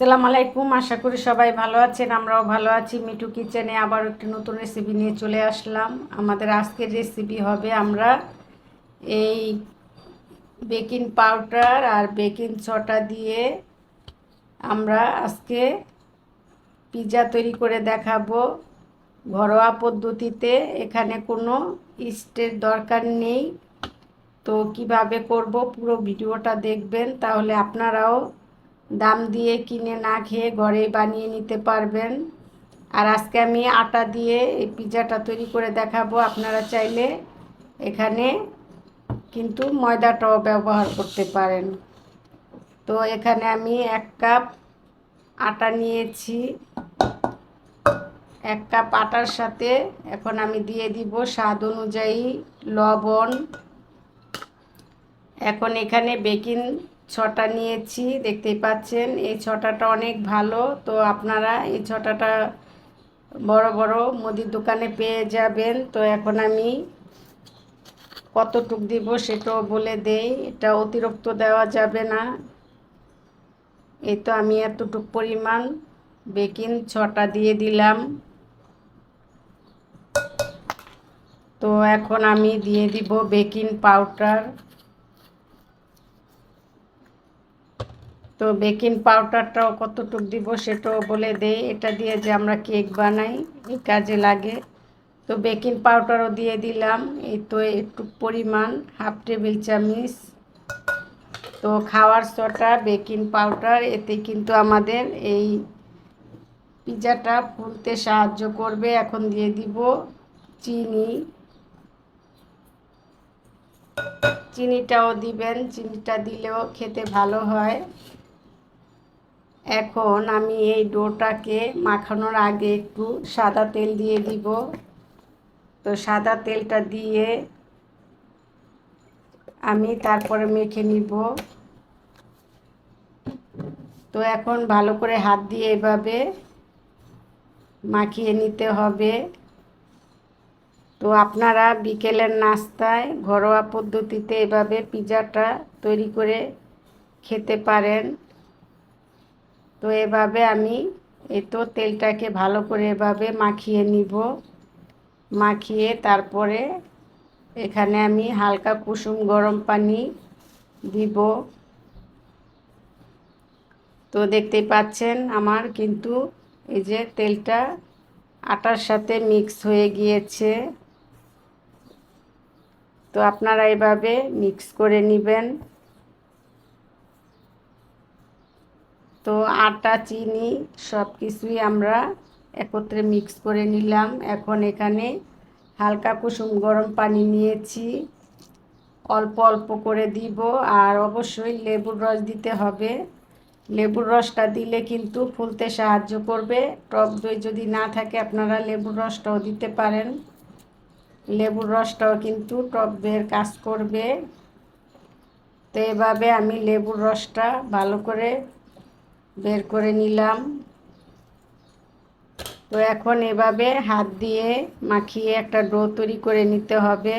আসসালামু আলাইকুম, আশা করি সবাই ভালো আছেন, আমরাও ভালো আছি। মিঠু কিচেনে আবার একটি নতুন রেসিপি নিয়ে চলে আসলাম। আমাদের আজকের রেসিপি হবে আমরা এই বেকিং পাউডার আর বেকিং ছটা দিয়ে আমরা আজকে পিৎজা তৈরি করে দেখাবো। ঘরোয়া পদ্ধতিতে এখানে কোনো ইস্টের দরকার নেই। তো কীভাবে করব পুরো ভিডিওটা দেখবেন, তাহলে আপনারাও দাম দিয়ে কিনে না খেয়ে ঘরেই বানিয়ে নিতে পারবেন। আর আজকে আমি আটা দিয়ে এই পিৎজাটা তৈরি করে দেখাবো আপনারা চাইলে। এখানে কিন্তু ময়দাটাও ব্যবহার করতে পারেন। তো এখানে আমি এক কাপ আটা নিয়েছি। এক কাপ আটার সাথে এখন আমি দিয়ে দিব স্বাদ অনুযায়ী লবণ। এখন এখানে বেকিং ছটা নিয়েছি, দেখতেই পাচ্ছেন। এই ছটাটা অনেক ভালো। তো আপনারা এই ছটাটা বড় বড় মুদির দোকানে পেয়ে যাবেন। তো এখন আমি কতটুক দিব সেটাও বলে দেই। এটা অতিরিক্ত দেওয়া যাবে না। এই তো আমি এতটুক পরিমাণ বেকিং ছটা দিয়ে দিলাম। তো এখন আমি দিয়ে দিব বেকিং পাউডার। তো বেকিং পাউডারটাও কতটুক দিব সেটাও বলে দেই। এটা দিয়ে যে আমরা কেক বানাই, এই কাজে লাগে। তো বেকিং পাউডারও দিয়ে দিলাম। এই তো একটু পরিমাণ, হাফ টেবিল চামচ। তো খাওয়ার সোটা, বেকিং পাউডার, এতে কিন্তু আমাদের এই পিৎজাটা ফুলতে সাহায্য করবে। এখন দিয়ে দিব চিনি। চিনিটাও দিবেন, চিনিটা দিলেও খেতে ভালো হয়। এখন আমি এই ডোটাকে মাখানোর আগে একটু সাদা তেল দিয়ে দিব। তো সাদা তেলটা দিয়ে আমি তারপরে মেখে নিব। তো এখন ভালো করে হাত দিয়ে এভাবে মাখিয়ে নিতে হবে। তো আপনারা বিকেলের নাস্তায় ঘরোয়া পদ্ধতিতে এভাবে পিৎজাটা তৈরি করে খেতে পারেন। তো এভাবে আমি এই তো তেলটাকে ভালো করে এভাবে মাখিয়ে নিব। মাখিয়ে তারপরে এখানে আমি হালকা কুসুম গরম পানি দিব। তো দেখতেই পাচ্ছেন আমার কিন্তু এই যে তেলটা আটার সাথে মিক্স হয়ে গিয়েছে। তো আপনারা এভাবে মিক্স করে নেবেন। তো আটা, চিনি সব কিছুই আমরা একত্রে মিক্স করে নিলাম। এখন এখানে হালকা কুসুম গরম পানি নিয়েছি। অল্প অল্প করে দিব আর অবশ্যই লেবুর রস দিতে হবে। লেবুর রসটা দিলে কিন্তু ফুলতে সাহায্য করবে। টক দই যদি না থাকে আপনারা লেবুর রসটাও দিতে পারেন। লেবুর রসটাও কিন্তু টক দইয়ের কাজ করবে। তো এভাবে আমি লেবুর রসটা ভালো করে বের করে নিলাম। তো এখন এভাবে হাত দিয়ে মাখিয়ে একটা ডো তৈরি করে নিতে হবে।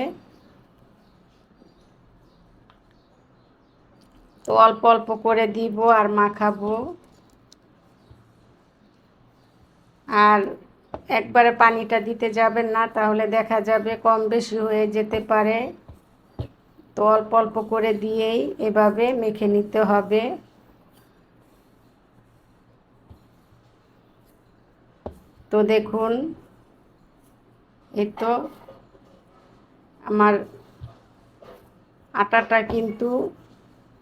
তো অল্প অল্প করে দিব আর মাখাবো। আর একবারে পানিটা দিতে যাবেন না, তাহলে দেখা যাবে কম বেশি হয়ে যেতে পারে। তো অল্প অল্প করে দিয়েই এভাবে মেখে নিতে হবে। তো দেখুন, এই তো আমার আটাটা কিন্তু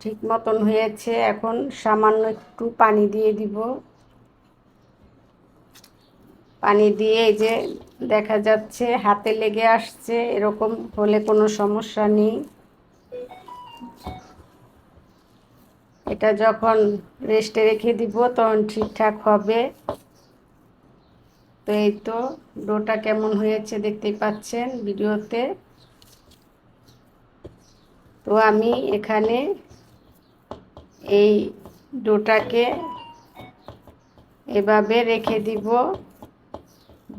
ঠিক মতন হয়েছে। এখন সামান্য একটু পানি দিয়ে দিব। পানি দিয়ে যে দেখা যাচ্ছে হাতে লেগে আসছে, এরকম হলে কোনো সমস্যা নেই। এটা যখন রেস্টে রেখে দিব, তখন ঠিকঠাক হবে। তো এই তো ডোটা কেমন হয়েছে দেখতেই পাচ্ছেন ভিডিওতে। তো আমি এখানে এই ডোটাকে এভাবে রেখে দিব।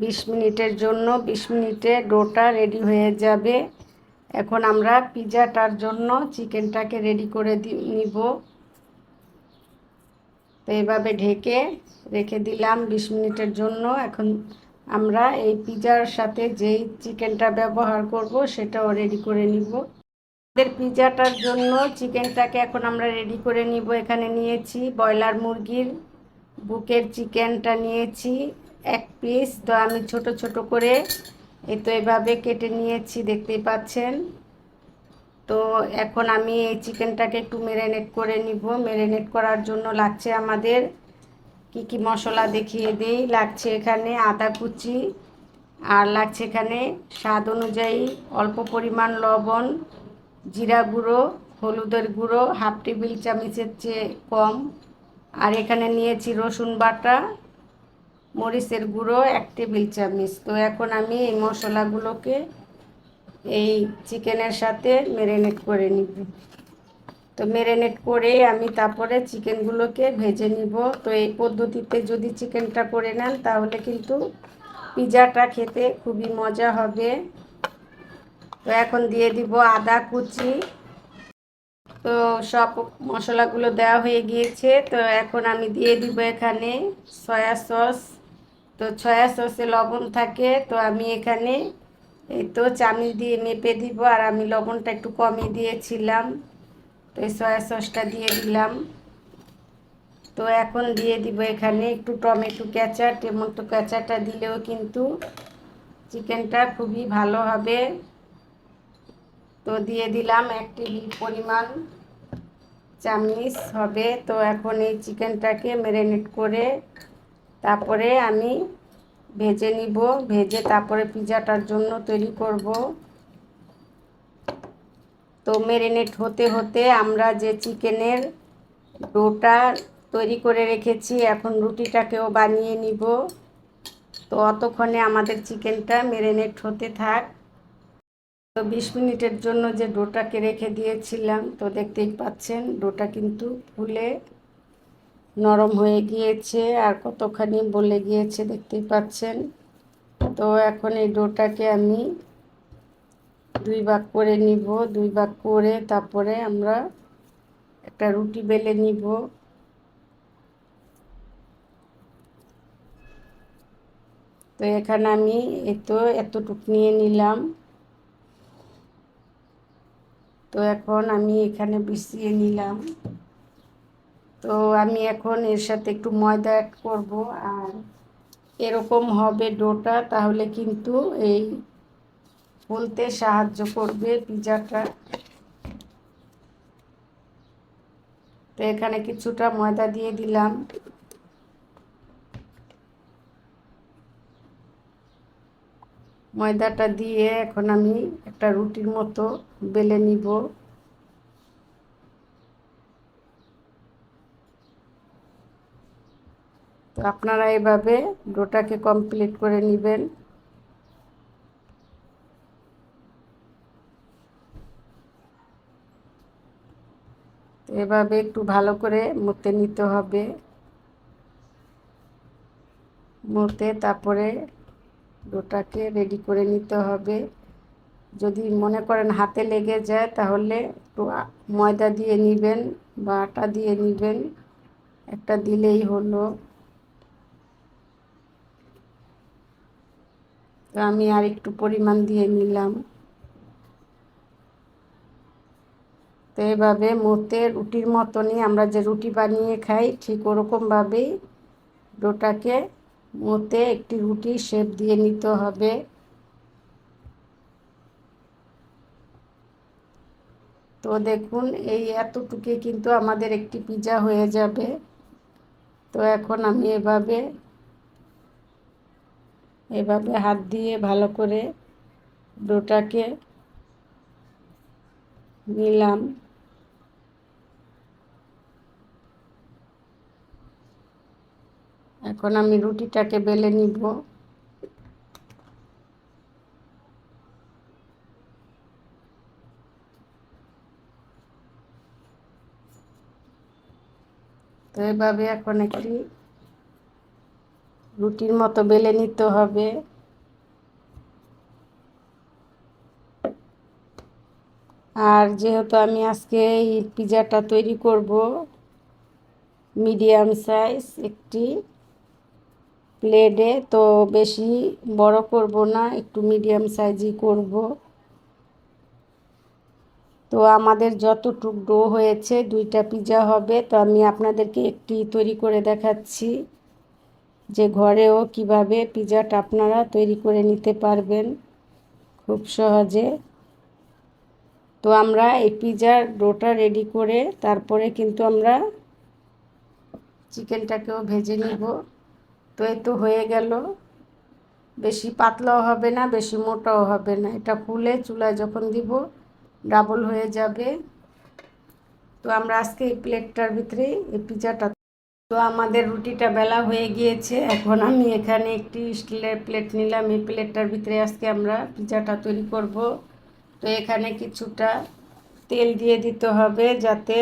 বিশ মিনিটের জন্য, বিশ মিনিটে ডোটা রেডি হয়ে যাবে। এখন আমরা পিৎজাটার জন্য চিকেনটাকে রেডি করে নিব। এইভাবে ঢেকে রেখে দিলাম বিশ মিনিটের জন্য। এখন আমরা এই পিজার সাথে যেই চিকেনটা ব্যবহার করব সেটাও রেডি করে নিব। আমাদের পিজাটার জন্য চিকেনটাকে এখন আমরা রেডি করে নিব। এখানে নিয়েছি ব্রয়লার মুরগির বুকের চিকেনটা নিয়েছি এক পিস তো আমি ছোট ছোট করে এই তো এভাবে কেটে নিয়েছি, দেখতেই পাচ্ছেন। তো এখন আমি এই চিকেনটাকে একটু মেরিনেট করে নিব। মেরিনেট করার জন্য লাগছে আমাদের কি কি মশলা দেখিয়ে দিই। লাগছে এখানে আদা কুচি আর লাগছে এখানে স্বাদ অনুযায়ী অল্প পরিমাণ লবণ, জিরা গুঁড়ো, হলুদের গুঁড়ো, হাফ টেবিল চামচের চেয়ে কম। আর এখানে নিয়েছি রসুন বাটা, মরিচের গুঁড়ো, এক টেবিল চামচ। তো এখন আমি এই মশলাগুলোকে এই চিকেনের সাথে মেরিনেট করে নিব। তো মেরিনেট করে আমি তারপরে চিকেনগুলোকে ভেজে নিব। তো এই পদ্ধতিতে যদি চিকেনটা করে নেন, তাহলে কিন্তু পিজাটা খেতে খুবই মজা হবে। তো এখন দিয়ে দিব আদা কুচি। তো সব মশলাগুলো দেওয়া হয়ে গিয়েছে। তো এখন আমি দিয়ে দিব এখানে সয়া সস। তো সয়া সসে লবণ থাকে। তো আমি এখানে এই তো চামিচ দিয়ে মেপে দিব, আর আমি লবণটা একটু কমই দিয়েছিলাম। তো এই সয়া সসটা দিয়ে দিলাম। তো এখন দিয়ে দিব এখানে একটু টমেটো ক্যাচা টমেটো ক্যাচাটা দিলেও কিন্তু চিকেনটা খুবই ভালো হবে। তো দিয়ে দিলাম এক টেবিল পরিমাণ চামচ হবে। তো এখন এই চিকেনটাকে ম্যারিনেট করে তারপরে আমি ভেজে নিব, ভেজে তারপরে পিজাটার জন্য তৈরি করব। তো ম্যারিনেট হতে হতে আমরা যে চিকেনের ডোটা তৈরি করে রেখেছি, এখন রুটিটাকেও বানিয়ে নিব। তো অতক্ষণে আমাদের চিকেনটা ম্যারিনেট হতে থাক। তো বিশ মিনিটের জন্য যে ডোটাকে রেখে দিয়েছিলাম, তো দেখতেই পাচ্ছেন ডোটা কিন্তু ফুলে নরম হয়ে গিয়েছে আর কতখানি বলে গিয়েছে দেখতেই পাচ্ছেন। তো এখন এই ডোটাকে আমি দুই ভাগ করে নিব, দুই ভাগ করে তারপরে আমরা একটা রুটি বেলে নিব। তো এখানে আমি এই তো এতটুক নিয়ে নিলাম। তো এখন আমি এখানে বিছিয়ে নিলাম। তো আমি এখন এর সাথে একটু ময়দা অ্যাড করব, আর এরকম হবে ডোটা, তাহলে কিন্তু এই ফুলতে সাহায্য করবে পিজাটা। তো এখানে কিছুটা ময়দা দিয়ে দিলাম। ময়দাটা দিয়ে এখন আমি একটা রুটির মতো বেলে নিব তো আপনারা এভাবে ডোটাকে কমপ্লিট করে নেবেন। এভাবে একটু ভালো করে মুতে নিতে হবে। মুতে তারপরে ডোটাকে রেডি করে নিতে হবে। যদি মনে করেন হাতে লেগে যায়, তাহলে একটু ময়দা দিয়ে নেবেন বা আটা দিয়ে নেবেন। একটা দিলেই হলো। তো আমি আর একটু পরিমাণ দিয়ে নিলাম। তো এভাবে মোতে রুটির মতনই আমরা যে রুটি বানিয়ে খাই, ঠিক ওরকমভাবেই ডোটাকে মোতে একটি রুটি শেপ দিয়ে নিতে হবে। তো দেখুন, এই এতটুকুই কিন্তু আমাদের একটি পিজা হয়ে যাবে। তো এখন আমি এভাবে এভাবে হাত দিয়ে ভালো করে ডোটাকে নিলাম। এখন আমি রুটিটাকে বেলে নিব। তো এভাবে এখন একটি রুটির মতো বেলে নিতে হবে। আর যেহেতু আমি আজকে এই পিজাটা তৈরি করব, মিডিয়াম সাইজ একটি প্লেটে, তো বেশি বড় করব না, একটু মিডিয়াম সাইজই করব। তো আমাদের যতটুক ডো হয়েছে দুইটা পিজা হবে, তো আমি আপনাদেরকে একটি তৈরি করে দেখাচ্ছি। যে ঘরেও কীভাবে পিজাটা আপনারা তৈরি করে নিতে পারবেন খুব সহজে। তো আমরা এই পিজার ডোটা রেডি করে তারপরে কিন্তু আমরা চিকেনটাকেও ভেজে নিব। তো এই তো হয়ে গেল। বেশি পাতলাও হবে না, বেশি মোটাও হবে না। এটা ফুলে চুলায় যখন দিব, ডাবল হয়ে যাবে। তো আমরা আজকে এই প্লেটটার ভিতরে এই পিজাটা তো আমাদের রুটিটা বেলা হয়ে গিয়েছে। এখন আমি এখানে একটি স্টিলের প্লেট নিলাম। এই প্লেটটার ভিতরে আজকে আমরা পিজাটা তৈরি করব। তো এখানে কিছুটা তেল দিয়ে দিতে হবে যাতে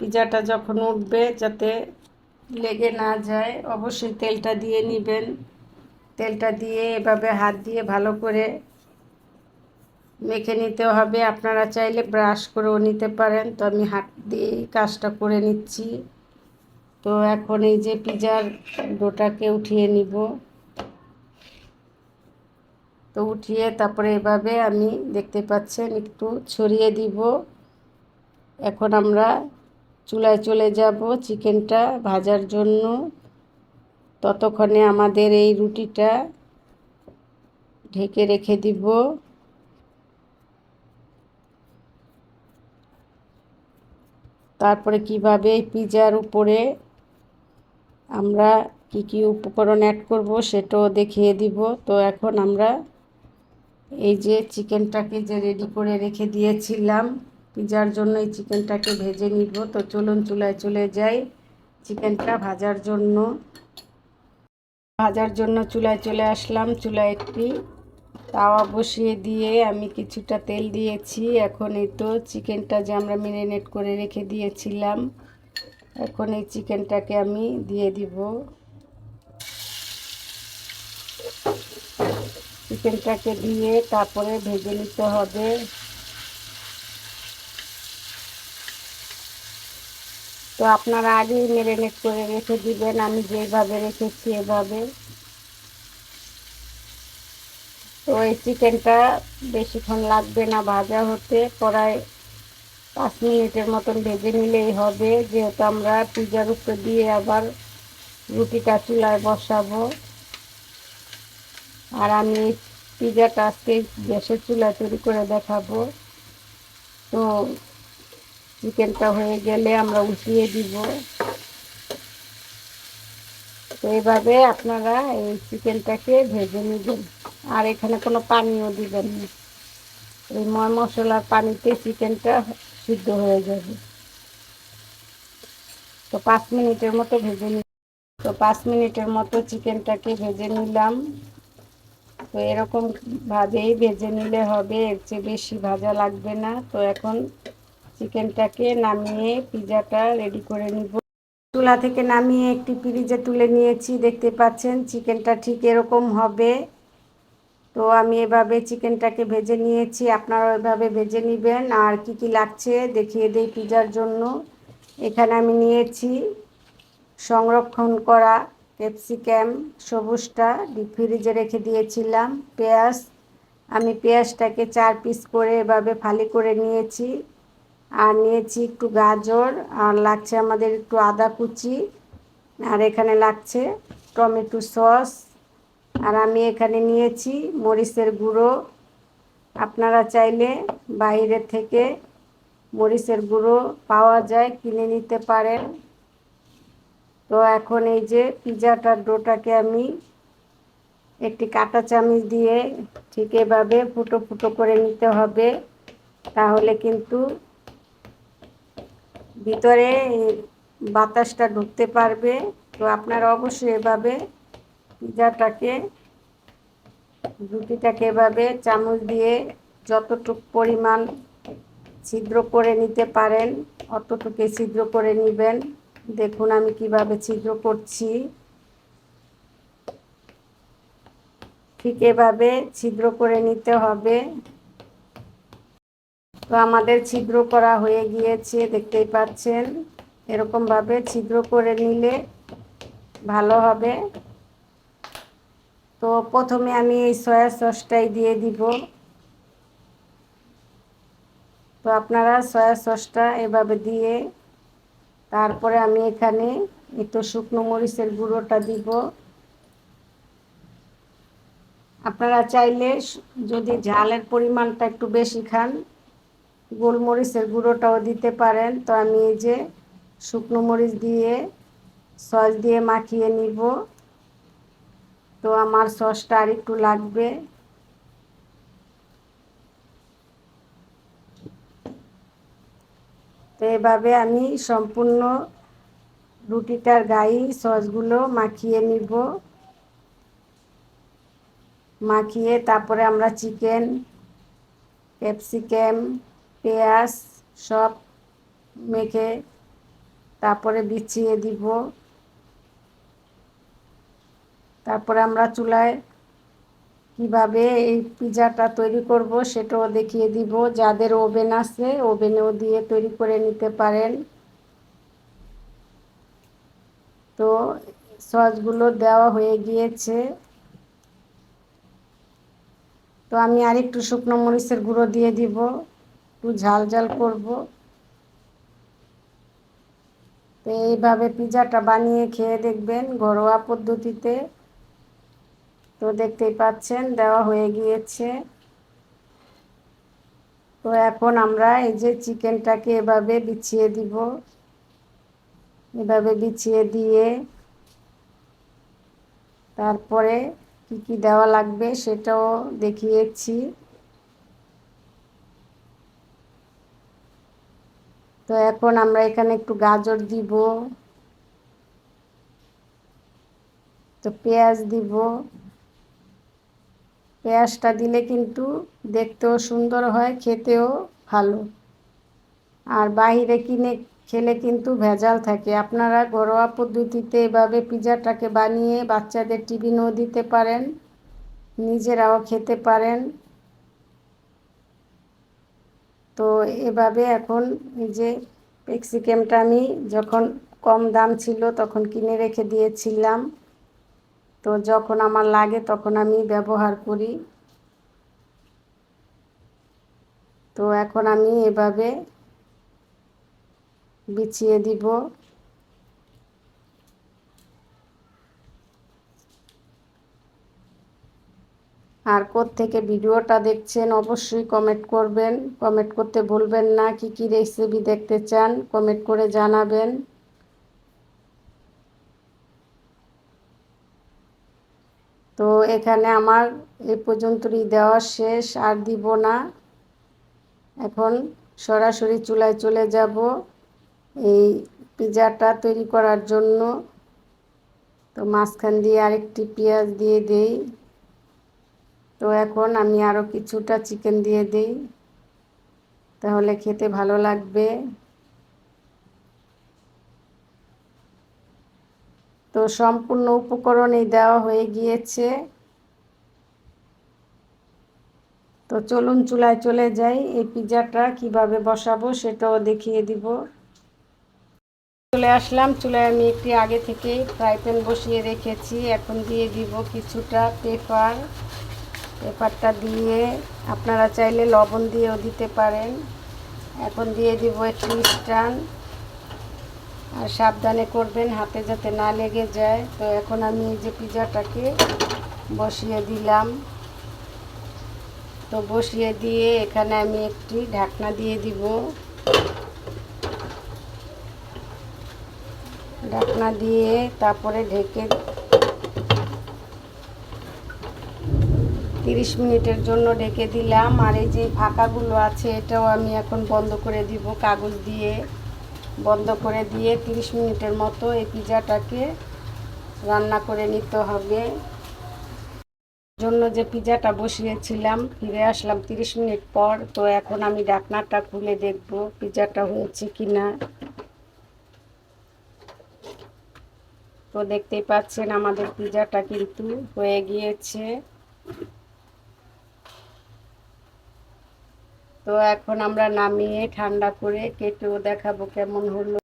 পিজাটা যখন উঠবে, যাতে লেগে না যায়, অবশ্যই তেলটা দিয়ে নেবেন। তেলটা দিয়ে এভাবে হাত দিয়ে ভালো করে মেখে নিতে হবে। আপনারা চাইলে ব্রাশ করেও নিতে পারেন। তো আমি হাত দিয়েই কাজটা করে নিচ্ছি। তো এখন এই যে পিজার ডোটাকে উঠিয়ে নিব। তো উঠিয়ে তারপরে এভাবে আমি দেখতে পাচ্ছেন একটু ছড়িয়ে দিব। এখন আমরা চুলায় চলে যাব চিকেনটা ভাজার জন্য। ততক্ষণে আমাদের এই রুটিটা ঢেকে রেখে দিব। তারপরে কীভাবে পিজার উপরে আমরা কি কি উপকরণ অ্যাড করব সেটাও দেখিয়ে দিব। তো এখন আমরা এই যে চিকেনটাকে যে রেডি করে রেখে দিয়েছিলাম, পিজার জন্য এই চিকেনটাকে ভেজে নিব। তো চলুন চুলায় চলে যাই। চিকেনটা ভাজার জন্য ভাজার জন্য চুলায় চলে আসলাম। চুলায় একটি তাওয়া বসিয়ে দিয়ে আমি কিছুটা তেল দিয়েছি। এখন এই তো চিকেনটা যে আমরা ম্যারিনেট করে রেখে দিয়েছিলাম। এখন এই চিকেনটাকে আমি দিয়ে দিব। চিকেনটাকে দিয়ে তারপরে ভেজে নিতে হবে। তো আপনারা আগেই ম্যারিনেট করে রেখে দিবেন, আমি যেভাবে রেখেছি এভাবে। তো এই চিকেনটা বেশিক্ষণ লাগবে না ভাজা হতে প্রায় পাঁচ মিনিটের মতন ভেজে নিলেই হবে। যেহেতু আমরা পিজার উপরে দিয়ে আবার রুটিটা চুলায় বসাবো। আর আমি পিজাটা আজকে গ্যাসের চুলায় তৈরি করে দেখাবো। তো চিকেনটা হয়ে গেলে আমরা উঠিয়ে দিব। তো এইভাবে আপনারা এই চিকেনটাকে ভেজে নেবেন। আর এখানে কোনো পানিও দিবেন না। এই ময় মশলার পানিতে চিকেনটা সিদ্ধ হয়ে যাবে। তো পাঁচ মিনিটের মতো ভেজে নি তো পাঁচ মিনিটের মতো চিকেনটাকে ভেজে নিলাম। তো এরকম ভাবেই ভেজে নিলে হবে, এর চেয়ে বেশি ভাজা লাগবে না। তো এখন চিকেনটাকে নামিয়ে পিজাটা রেডি করে নিব। চুলা থেকে নামিয়ে একটি ফ্রিজে তুলে নিয়েছি, দেখতে পাচ্ছেন, চিকেনটা ঠিক এরকম হবে। তো আমি এভাবে চিকেনটাকে ভেজে নিয়েছি। আপনারা এভাবে ভেজে নেবেন। আর কি কি লাগছে দেখিয়ে দিই পিজার জন্য। এখানে আমি নিয়েছি সংরক্ষণ করা ক্যাপসিকাম, সবুজটা, ডিপ ফ্রিজে রেখে দিয়েছিলাম পেঁয়াজ। আমি পেঁয়াজটাকে চার পিস করে এভাবে ফালি করে নিয়েছি। আর নিয়েছি একটু গাজর। আর লাগছে আমাদের একটু আদা কুচি। আর এখানে লাগছে টমেটো সস। আর আমি এখানে নিয়েছি মরিচের গুঁড়ো। আপনারা চাইলে বাইরে থেকে মরিচের গুঁড়ো পাওয়া যায়, কিনে নিতে পারেন। তো এখন এই যে পিজাটার ডোটাকে আমি একটি কাঁটা চামিচ দিয়ে ঠিক এভাবে ফুটো ফুটো করে নিতে হবে। তাহলে কিন্তু ভিতরে বাতাসটা ঢুকতে পারবে। তো আপনারা অবশ্যই এভাবে পিজাটাকে, রুটিটাকে এভাবে চামচ দিয়ে যতটুক পরিমাণ ছিদ্র করে নিতে পারেন অতটুকু ছিদ্র করে নেবেন। দেখুন আমি কীভাবে ছিদ্র করছি। ঠিক এভাবে ছিদ্র করে নিতে হবে। তো আমাদের ছিদ্র করা হয়ে গিয়েছে, দেখতেই পাচ্ছেন। এরকমভাবে ছিদ্র করে নিলে ভালো হবে। তো প্রথমে আমি এই সয়া সসটাই দিয়ে দিব। তো আপনারা সয়া সসটা এভাবে দিয়ে তারপরে আমি এখানে একটু শুকনো মরিচের গুঁড়োটা দিব। আপনারা চাইলে যদি ঝালের পরিমাণটা একটু বেশি খান, গোলমরিচের গুঁড়োটাও দিতে পারেন। তো আমি এই যে শুকনো মরিচ দিয়ে, সস দিয়ে মাখিয়ে নিব। তো আমার সসটা আর একটু লাগবে। তো এভাবে আমি সম্পূর্ণ রুটিটার গায়ে সসগুলো মাখিয়ে নিব। মাখিয়ে তারপরে আমরা চিকেন, ক্যাপসিকাম, পেঁয়াজ সব মেখে তারপরে বিছিয়ে দিব। তারপরে আমরা চুলায় কীভাবে এই পিজাটা তৈরি করব সেটাও দেখিয়ে দিব। যাদের ওভেন আছে, ওভেনেও দিয়ে তৈরি করে নিতে পারেন। তো সসগুলো দেওয়া হয়ে গিয়েছে। তো আমি আরেকটু শুকনো মরিচের গুঁড়ো দিয়ে দিব। একটু ঝাল ঝাল করব। তো এইভাবে পিজাটা বানিয়ে খেয়ে দেখবেন ঘরোয়া পদ্ধতিতে। তো দেখতেই পাচ্ছেন, দেওয়া হয়ে গিয়েছে। তো এখন আমরা এই যে চিকেনটাকে এভাবে বিছিয়ে দিব। এভাবে বিছিয়ে দিয়ে তারপরে কি কি দেওয়া লাগবে সেটাও দেখিয়েছি। তো এখন আমরা এখানে একটু গাজর দিব। তো পেঁয়াজ দিব। পেঁয়াজটা দিলে কিন্তু দেখতেও সুন্দর হয়, খেতেও ভালো। আর বাইরে কিনে খেলে কিন্তু ভেজাল থাকে। আপনারা ঘরোয়া পদ্ধতিতে এভাবে পিজাটাকে বানিয়ে বাচ্চাদের টিফিনও দিতে পারেন, নিজেরাও খেতে পারেন। তো এভাবে এখন যে পেক্সিকেমটা আমি যখন কম দাম ছিল তখন কিনে রেখে দিয়েছিলাম। তো যখন আমার লাগে তখন আমি ব্যবহার করি। তো এখন আমি এভাবে বিছিয়ে দিব। আর থেকে ভিডিওটা দেখছেন অবশ্যই কমেন্ট করবেন। কমেন্ট করতে ভুলবেন না। কি কি রেসিপি দেখতে চান কমেন্ট করে জানাবেন তো এখানে আমার এই পর্যন্তই দেওয়া শেষ, আর দিব না। এখন সরাসরি চুলায় চলে যাব এই পিজাটা তৈরি করার জন্য। তো মাঝখান দিয়ে আরেকটি পেঁয়াজ দিয়ে দেই। তো এখন আমি আরও কিছুটা চিকেন দিয়ে দিই। তাহলে খেতে ভালো লাগবে। তো সম্পূর্ণ উপকরণই দেওয়া হয়ে গিয়েছে তো চলুন চুলায় চলে যাই। এই পিজাটা কীভাবে বসাবো সেটাও দেখিয়ে দিব। চলে আসলাম। চুলায় আমি একটি আগে থেকে ফ্রাই প্যান বসিয়ে রেখেছি। এখন দিয়ে দিব কিছুটা পেপার। পেপারটা দিয়ে আপনারা চাইলে লবণ দিয়েও দিতে পারেন। এখন দিয়ে দিব একটি স্টান আর সাবধানে করবেন, হাতে যাতে না লেগে যায়। তো এখন আমি এই যে পিজাটাকে বসিয়ে দিলাম। তো বসিয়ে দিয়ে এখানে আমি একটি ঢাকনা দিয়ে দিব। ঢাকনা দিয়ে তারপরে ঢেকে তিরিশ মিনিটের জন্য ঢেকে দিলাম। আর এই যে ফাঁকাগুলো আছে, এটাও আমি এখন বন্ধ করে দিব কাগজ দিয়ে। বন্ধ করে দিয়ে তিরিশ মিনিটের মতো এই পিজাটাকে রান্না করে নিতে হবে। জন্য যে পিজাটা বসিয়েছিলাম, ফিরে আসলাম তিরিশ মিনিট পর। তো এখন আমি ডাকনাটা খুলে দেখব পিজাটা হয়েছে কি না তো দেখতেই পাচ্ছেন আমাদের পিজাটা কিন্তু হয়ে গিয়েছে। তো এখন আমরা নামিয়ে ঠান্ডা করে কেটেও দেখাবো কেমন হলো।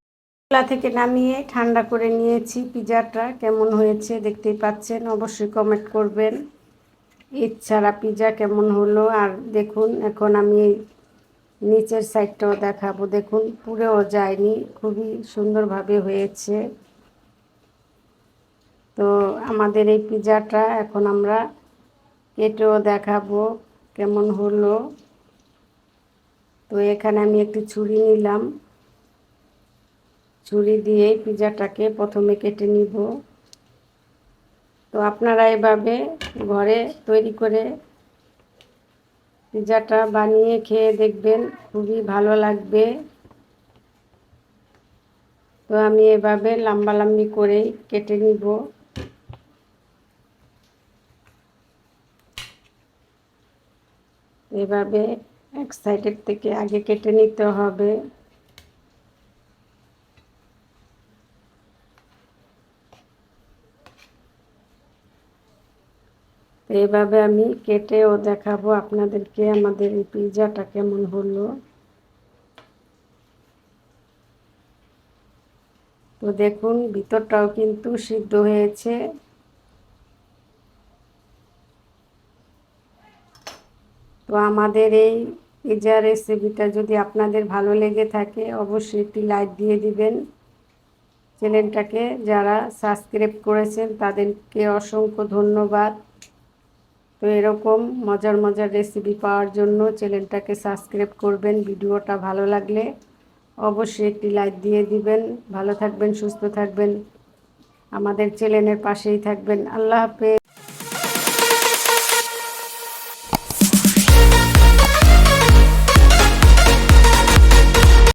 চুলা থেকে নামিয়ে ঠান্ডা করে নিয়েছি পিজাটা, কেমন হয়েছে দেখতেই পাচ্ছেন। অবশ্যই কমেন্ট করবেন। ঈদ ছাড়া পিজা কেমন হলো? আর দেখুন, এখন আমি নিচের সাইডটাও দেখাবো। দেখুন, পুরেও যায়নি, খুবই সুন্দরভাবে হয়েছে। তো আমাদের এই পিজাটা এখন আমরা কেটেও দেখাবো কেমন হলো। তো এখানে আমি একটি ছুরি নিলাম। ছুরি দিয়ে পিজাটাকে প্রথমে কেটে নিব। তো আপনারা এভাবে ঘরে তৈরি করে পিজাটা বানিয়ে খেয়ে দেখবেন, খুবই ভালো লাগবে। তো আমি এভাবে লম্বা লম্বি করেই কেটে নিব। এভাবে এক সাইডের থেকে আগে কেটে নিতে হবে। তো এভাবে আমি কেটেও দেখাবো আপনাদেরকে আমাদের এই পিৎজাটা কেমন হলো। তো দেখুন, ভিতরটাও কিন্তু সিদ্ধ হয়েছে। তো আমাদের এই পিজা রেসিপিটা যদি আপনাদের ভালো লেগে থাকে, অবশ্যই একটি লাইক দিয়ে দিবেন। চ্যানেলটাকে যারা সাবস্ক্রাইব করেছেন, তাদেরকে অসংখ্য ধন্যবাদ। তো এরকম মজার মজার রেসিপি পাওয়ার জন্য চ্যানেলটাকে সাবস্ক্রাইব করবেন, ভিডিওটা ভালো লাগলে অবশ্যই একটি লাইক দিয়ে দিবেন। ভালো থাকবেন, সুস্থ থাকবেন। আমাদের চ্যানেলের পাশেই থাকবেন। আল্লাহ হাফেজ।